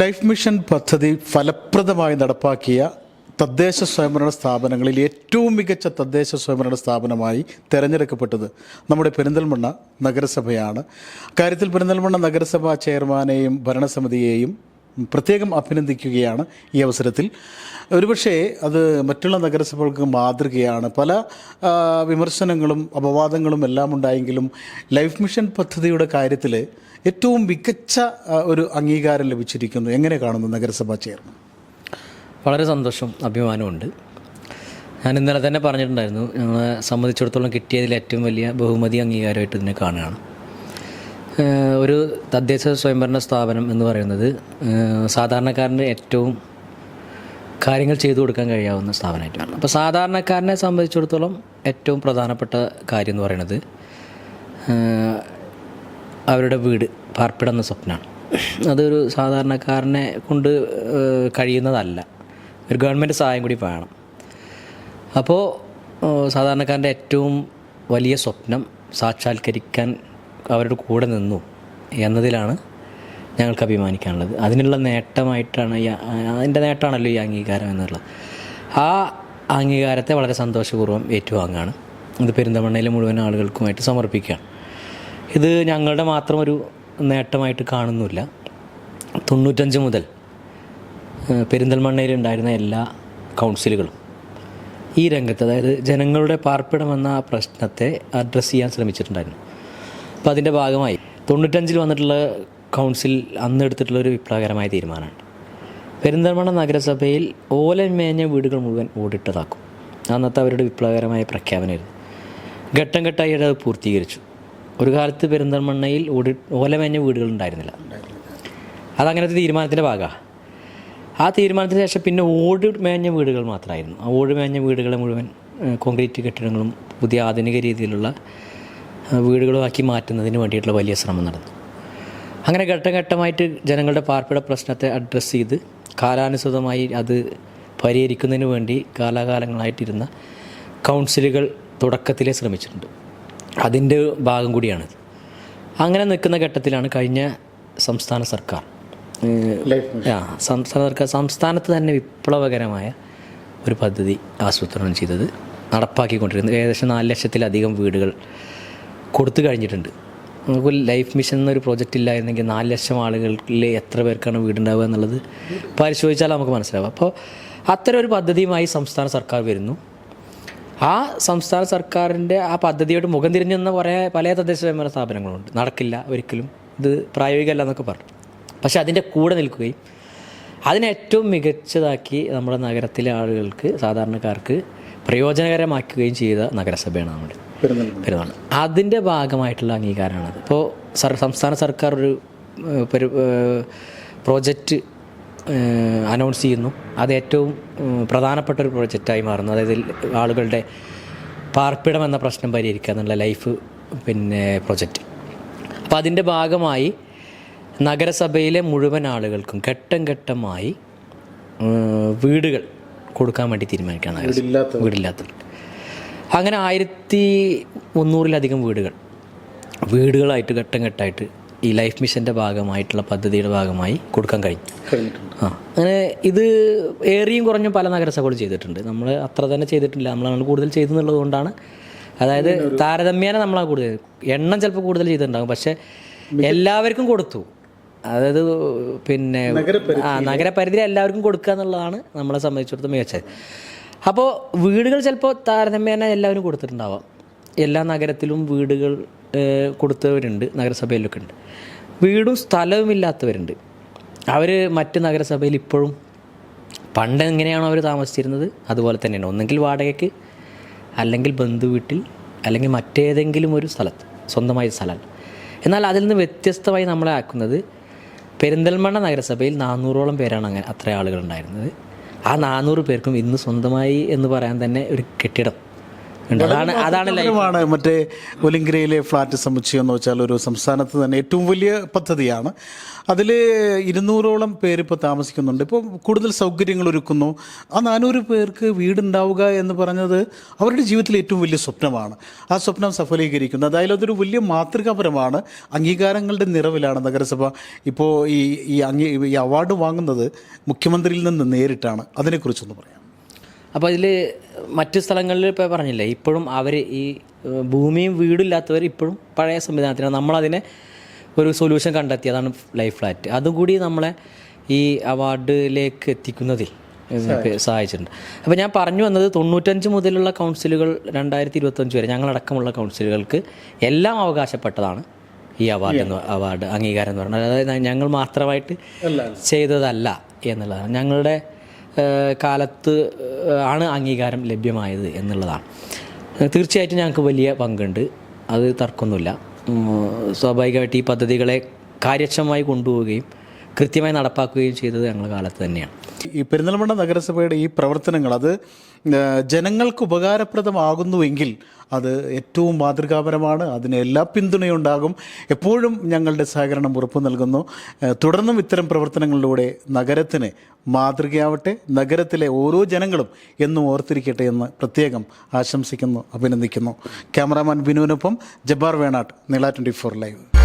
Life mission പദ്ധതി ഫലപ്രദമായി നടപ്പാക്കിയ തദ്ദേശ സ്വയംഭരണ സ്ഥാപനങ്ങളിൽ ഏറ്റവും മികച്ച തദ്ദേശ സ്വയംഭരണ സ്ഥാപനമായി തിരഞ്ഞെടുക്കപ്പെട്ടത് നമ്മുടെ പെരിന്തൽമണ്ണ നഗരസഭയാണ്. കാര്യത്തിൽ പെരിന്തൽമണ്ണ നഗരസഭാ ചെയർമാനെയും ഭരണസമിതിയെയും പ്രത്യേകം അഭിനന്ദിക്കുകയാണ് ഈ അവസരത്തിൽ. ഒരുപക്ഷേ അത് മറ്റുള്ള നഗരസഭകൾക്ക് മാതൃകയാണ്. പല വിമർശനങ്ങളും അപവാദങ്ങളും എല്ലാം ഉണ്ടായെങ്കിലും ലൈഫ് മിഷൻ പദ്ധതിയുടെ കാര്യത്തിൽ ഏറ്റവും മികച്ച ഒരു അംഗീകാരം ലഭിച്ചിരിക്കുന്നു. എങ്ങനെ കാണുന്നു നഗരസഭാ ചെയർമാൻ? വളരെ സന്തോഷം അഭിമാനമുണ്ട്. ഞാൻ ഇന്നലെ തന്നെ പറഞ്ഞിട്ടുണ്ടായിരുന്നു ഞങ്ങളെ സംബന്ധിച്ചിടത്തോളം കിട്ടിയതിൽ ഏറ്റവും വലിയ ബഹുമതി അംഗീകാരമായിട്ട് ഇതിനെ കാണുകയാണ്. ഒരു തദ്ദേശ സ്വയംഭരണ സ്ഥാപനം എന്ന് പറയുന്നത് സാധാരണക്കാരന് ഏറ്റവും കാര്യങ്ങൾ ചെയ്തു കൊടുക്കാൻ കഴിയാവുന്ന സ്ഥാപനമായിട്ടാണ്. അപ്പോൾ സാധാരണക്കാരനെ സംബന്ധിച്ചിടത്തോളം ഏറ്റവും പ്രധാനപ്പെട്ട കാര്യം എന്ന് പറയുന്നത് അവരുടെ വീട് പാർപ്പിടം എന്ന സ്വപ്നമാണ് അതൊരു സാധാരണക്കാരനെ കൊണ്ട് കഴിയുന്നതല്ല. ഒരു ഗവൺമെന്റ് സഹായം കൂടി വേണം. അപ്പോൾ സാധാരണക്കാരന്റെ ഏറ്റവും വലിയ സ്വപ്നം സാക്ഷാത്കരിക്കാൻ അവരുടെ കൂടെ നിന്നു എന്നതിലാണ് ഞങ്ങൾക്ക് അഭിമാനിക്കാനുള്ളത്. അതിനുള്ള നേട്ടമായിട്ടാണ് അതിന്റെ നേട്ടമാണല്ലോ ഈ അംഗീകാരം എന്നുള്ളത്. ആ അംഗീകാരത്തെ വളരെ സന്തോഷപൂർവം ഏറ്റുവാങ്ങുകയാണ് ഇത് പെരിന്തമണ്ണയിലെ മുഴുവൻ ആളുകൾക്കുമായിട്ട് സമർപ്പിക്കുകയാണ്. ഇത് ഞങ്ങളുടെ മാത്രം ഒരു നേട്ടമായിട്ട് കാണുന്നില്ല തൊണ്ണൂറ്റഞ്ച് മുതൽ പെരിന്തൽമണ്ണയിലുണ്ടായിരുന്ന എല്ലാ കൗൺസിലുകളും ഈ രംഗത്ത് അതായത് ജനങ്ങളുടെ പാർപ്പിടമെന്ന ആ പ്രശ്നത്തെ അഡ്രസ്സ് ചെയ്യാൻ ശ്രമിച്ചിട്ടുണ്ടായിരുന്നു. അപ്പോൾ അതിന്റെ ഭാഗമായി. തൊണ്ണൂറ്റഞ്ചിൽ വന്നിട്ടുള്ള കൗൺസിൽ അന്ന് എടുത്തിട്ടുള്ള ഒരു വിപ്ലവകരമായ തീരുമാനമാണ്. പെരിന്തൽമണ്ണ നഗരസഭയിൽ ഓലമേഞ്ഞ വീടുകൾ മുഴുവൻ ഓടിട്ടതാക്കും. അന്നത്തെ അവരുടെ വിപ്ലവകരമായ പ്രഖ്യാപനമായിരുന്നു ഘട്ടം ഘട്ടമായി അത് പൂർത്തീകരിച്ചു. ഒരു കാലത്ത് പെരിന്തൽമണ്ണയിൽ ഓടി ഓലമേഞ്ഞ വീടുകൾ ഉണ്ടായിരുന്നില്ല. അതങ്ങനത്തെ തീരുമാനത്തിന്റെ ഭാഗമാണ് ആ തീരുമാനത്തിന് ശേഷം പിന്നെ ഓട് മേഞ്ഞ വീടുകൾ മാത്രമായിരുന്നു. ആ ഓട് മേഞ്ഞ വീടുകളെ മുഴുവൻ കോൺക്രീറ്റ് കെട്ടിടങ്ങളും പുതിയ ആധുനിക രീതിയിലുള്ള വീടുകളുമാക്കി മാറ്റുന്നതിന് വേണ്ടിയിട്ടുള്ള വലിയ ശ്രമം നടന്നു. അങ്ങനെ ഘട്ടം ഘട്ടമായിട്ട് ജനങ്ങളുടെ പാർപ്പിട പ്രശ്നത്തെ അഡ്രസ്സ് ചെയ്ത് കാലാനുസൃതമായി അത് പരിഹരിക്കുന്നതിന് വേണ്ടി കാലാകാലങ്ങളായിട്ടിരുന്ന കൗൺസിലുകൾ തുടക്കത്തിലേ ശ്രമിച്ചിട്ടുണ്ട്. അതിന്റെ ഭാഗം കൂടിയാണിത്. അങ്ങനെ നിൽക്കുന്ന ഘട്ടത്തിലാണ് കഴിഞ്ഞ സംസ്ഥാന സർക്കാർ. ആ സംസ്ഥാന സർക്കാർ സംസ്ഥാനത്ത് തന്നെ വിപ്ലവകരമായ ഒരു പദ്ധതി ആസൂത്രണം ചെയ്തത് നടപ്പാക്കിക്കൊണ്ടിരുന്നത് ഏകദേശം നാല് ലക്ഷത്തിലധികം വീടുകൾ കൊടുത്തു കഴിഞ്ഞിട്ടുണ്ട്. നമുക്ക് ലൈഫ് മിഷൻ എന്നൊരു പ്രോജക്റ്റ് ഇല്ലായിരുന്നെങ്കിൽ നാല് ലക്ഷം ആളുകളിൽ എത്ര പേർക്കാണ് വീടുണ്ടാവുക എന്നുള്ളത് പരിശോധിച്ചാൽ നമുക്ക് മനസ്സിലാവും. അപ്പോൾ അത്തരം ഒരു പദ്ധതിയുമായി സംസ്ഥാന സർക്കാർ വരുന്നു. ആ സംസ്ഥാന സർക്കാരിന്റെ ആ പദ്ധതിയോട് മുഖം തിരിഞ്ഞു നിന്ന കുറേ പല തദ്ദേശ സ്വയംഭരണ സ്ഥാപനങ്ങളുണ്ട്. നടക്കില്ല ഒരിക്കലും. ഇത് പ്രായോഗികമല്ല എന്നൊക്കെ പറഞ്ഞു. പക്ഷേ അതിന്റെ കൂടെ നിൽക്കുകയും അതിനെ ഏറ്റവും മികച്ചതാക്കി നമ്മുടെ നഗരത്തിലെ ആളുകൾക്ക് സാധാരണക്കാർക്ക് പ്രയോജനകരമാക്കുകയും ചെയ്ത നഗരസഭയാണ് നമ്മുടെ പെരുന്നാൾ. അതിന്റെ ഭാഗമായിട്ടുള്ള അംഗീകാരമാണ് ഇപ്പോൾ സർ സംസ്ഥാന സർക്കാർ ഒരു പ്രോജക്റ്റ് അനൗൺസ് ചെയ്യുന്നു. അത് ഏറ്റവും പ്രധാനപ്പെട്ട ഒരു പ്രോജക്റ്റായി മാറുന്നു. അതായത് ആളുകളുടെ പാർപ്പിടം എന്ന പ്രശ്നം പരിഹരിക്കുക എന്നുള്ള ലൈഫ് പിന്നെ പ്രോജക്റ്റ്. അപ്പോൾ അതിന്റെ ഭാഗമായി നഗരസഭയിലെ മുഴുവൻ ആളുകൾക്കും ഘട്ടം ഘട്ടമായി വീടുകൾ കൊടുക്കാൻ വേണ്ടി തീരുമാനിക്കുകയാണ് വീടില്ലാത്ത അങ്ങനെ ആയിരത്തി മുന്നൂറിലധികം വീടുകൾ. വീടുകളായിട്ട് ഘട്ടം ഘട്ടമായിട്ട് ഈ ലൈഫ് മിഷന്റെ ഭാഗമായിട്ടുള്ള പദ്ധതിയുടെ ഭാഗമായി കൊടുക്കാൻ കഴിഞ്ഞു. ആ അങ്ങനെ ഇത് ഏറിയും കുറഞ്ഞും പല നഗരസഭകളും ചെയ്തിട്ടുണ്ട്. നമ്മൾ അത്ര തന്നെ ചെയ്തിട്ടില്ല. നമ്മളാണ് കൂടുതൽ ചെയ്തെന്നുള്ളത് കൊണ്ടാണ്. അതായത് താരതമ്യേന നമ്മളാണ് കൂടുതൽ എണ്ണം ചിലപ്പോൾ കൂടുതൽ ചെയ്തിട്ടുണ്ടാകും. പക്ഷേ എല്ലാവർക്കും കൊടുത്തു. അതായത് പിന്നെ ആ നഗരപരിധി എല്ലാവർക്കും കൊടുക്കുക എന്നുള്ളതാണ് നമ്മളെ സംബന്ധിച്ചിടത്തോളം മികച്ചത്. അപ്പോൾ വീടുകൾ ചിലപ്പോൾ താരതമ്യേന എല്ലാവരും കൊടുത്തിട്ടുണ്ടാവാം. എല്ലാ നഗരത്തിലും വീടുകൾ കൊടുത്തവരുണ്ട് നഗരസഭയിലൊക്കെ ഉണ്ട്. വീടും സ്ഥലവും ഇല്ലാത്തവരുണ്ട്. അവർ മറ്റ് നഗരസഭയിൽ ഇപ്പോഴും പണ്ട് എങ്ങനെയാണോ അവർ താമസിച്ചിരുന്നത് അതുപോലെ തന്നെയാണ്. ഒന്നെങ്കിൽ വാടകയ്ക്ക് അല്ലെങ്കിൽ ബന്ധു വീട്ടിൽ അല്ലെങ്കിൽ മറ്റേതെങ്കിലും ഒരു സ്ഥലത്ത് സ്വന്തമായ സ്ഥലം. എന്നാൽ അതിൽ നിന്ന് വ്യത്യസ്തമായി നമ്മളെ ആക്കുന്നത് പെരിന്തൽമണ്ണ നഗരസഭയിൽ നാനൂറോളം പേരാണ് അങ്ങനെ അത്ര ആളുകൾ ഉണ്ടായിരുന്നത്. ആ നാനൂറ് പേർക്കും ഇന്ന് സ്വന്തമായി എന്ന് പറയാൻ തന്നെ ഒരു കെട്ടിടം. അതാണ് അതാണ് മറ്റേ ഒലിങ്കരയിലെ ഫ്ലാറ്റ് സമുച്ചയം എന്ന് വെച്ചാൽ ഒരു സംസ്ഥാനത്ത് തന്നെ ഏറ്റവും വലിയ പദ്ധതിയാണ്. അതിൽ ഇരുന്നൂറോളം പേര് ഇപ്പോൾ താമസിക്കുന്നുണ്ട്. ഇപ്പോൾ കൂടുതൽ സൗകര്യങ്ങൾ ഒരുക്കുന്നു. ആ നാനൂറ് പേർക്ക് വീടുണ്ടാവുക എന്ന് പറഞ്ഞത് അവരുടെ ജീവിതത്തിലെ ഏറ്റവും വലിയ സ്വപ്നമാണ്. ആ സ്വപ്നം സഫലീകരിക്കുന്നു അതായത് അതൊരു വലിയ മാതൃകാപരമാണ്. അംഗീകാരങ്ങളുടെ നിറവിലാണ് നഗരസഭ. ഇപ്പോൾ ഈ ഈ അംഗീ ഈ അവാർഡ് വാങ്ങുന്നത് മുഖ്യമന്ത്രിയിൽ നിന്ന് നേരിട്ടാണ്. അതിനെക്കുറിച്ചൊന്ന് പറയാം. അപ്പോൾ ഇതിൽ മറ്റു സ്ഥലങ്ങളിൽ ഇപ്പോൾ പറഞ്ഞില്ലേ ഇപ്പോഴും അവർ ഈ ഭൂമിയും വീടില്ലാത്തവർ ഇപ്പോഴും പഴയ സംവിധാനത്തിനാണ്. നമ്മളതിനെ ഒരു സൊല്യൂഷൻ കണ്ടെത്തി അതാണ് ലൈഫ് ഫ്ലാറ്റ് അതുകൂടി നമ്മളെ ഈ അവാർഡിലേക്ക് എത്തിക്കുന്നതിൽ സഹായിച്ചിട്ടുണ്ട്. അപ്പോൾ ഞാൻ പറഞ്ഞു വന്നത് തൊണ്ണൂറ്റഞ്ച് മുതലുള്ള കൗൺസിലുകൾ രണ്ടായിരത്തി ഇരുപത്തഞ്ച് വരെ ഞങ്ങളടക്കമുള്ള കൗൺസിലുകൾക്ക് എല്ലാം അവകാശപ്പെട്ടതാണ് ഈ അവാർഡ് എന്ന് അവാർഡ് അംഗീകാരം എന്ന് പറഞ്ഞാൽ. അതായത് ഞങ്ങൾ മാത്രമായിട്ട് ചെയ്തതല്ല എന്നുള്ളതാണ്. ഞങ്ങളുടെ കാലത്ത് ആണ് അംഗീകാരം ലഭ്യമായത് എന്നുള്ളതാണ്. തീർച്ചയായിട്ടും ഞങ്ങൾക്ക് വലിയ പങ്കുണ്ട്. അത് തർക്കമൊന്നുമില്ല. സ്വാഭാവികമായിട്ട് ഈ പദ്ധതികളെ കാര്യക്ഷമമായി കൊണ്ടുപോവുകയും കൃത്യമായി നടപ്പാക്കുകയും ചെയ്തത് ഞങ്ങളുടെ കാലത്ത് തന്നെയാണ്. ഈ പെരിന്തൽമണ്ണ നഗരസഭയുടെ ഈ പ്രവർത്തനങ്ങൾ അത് ജനങ്ങൾക്ക് ഉപകാരപ്രദമാകുന്നുവെങ്കിൽ അത് ഏറ്റവും മാതൃകാപരമാണ് അതിന് എല്ലാ പിന്തുണയുണ്ടാകും. എപ്പോഴും ഞങ്ങളുടെ സഹകരണം ഉറപ്പു നൽകുന്നു. തുടർന്നും ഇത്തരം പ്രവർത്തനങ്ങളിലൂടെ നഗരത്തിന് മാതൃകയാവട്ടെ നഗരത്തിലെ ഓരോ ജനങ്ങളും എന്നും ഓർത്തിരിക്കട്ടെ എന്ന് പ്രത്യേകം ആശംസിക്കുന്നു അഭിനന്ദിക്കുന്നു. ക്യാമറാമാൻ ബിനുവിനൊപ്പം ജബ്ബാർ വേണാട്ട് നീള ട്വന്റി ഫോർ ലൈവ്.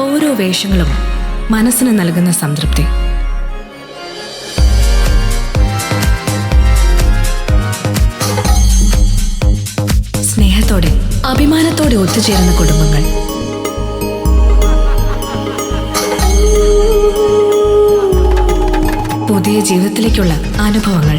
ഓരോ വേഷങ്ങളും മനസ്സിന് നൽകുന്ന സംതൃപ്തി. സ്നേഹത്തോടെ അഭിമാനത്തോടെ ഒത്തുചേരുന്ന കുടുംബങ്ങൾ. പുതിയ ജീവിതത്തിലേക്കുള്ള അനുഭവങ്ങൾ.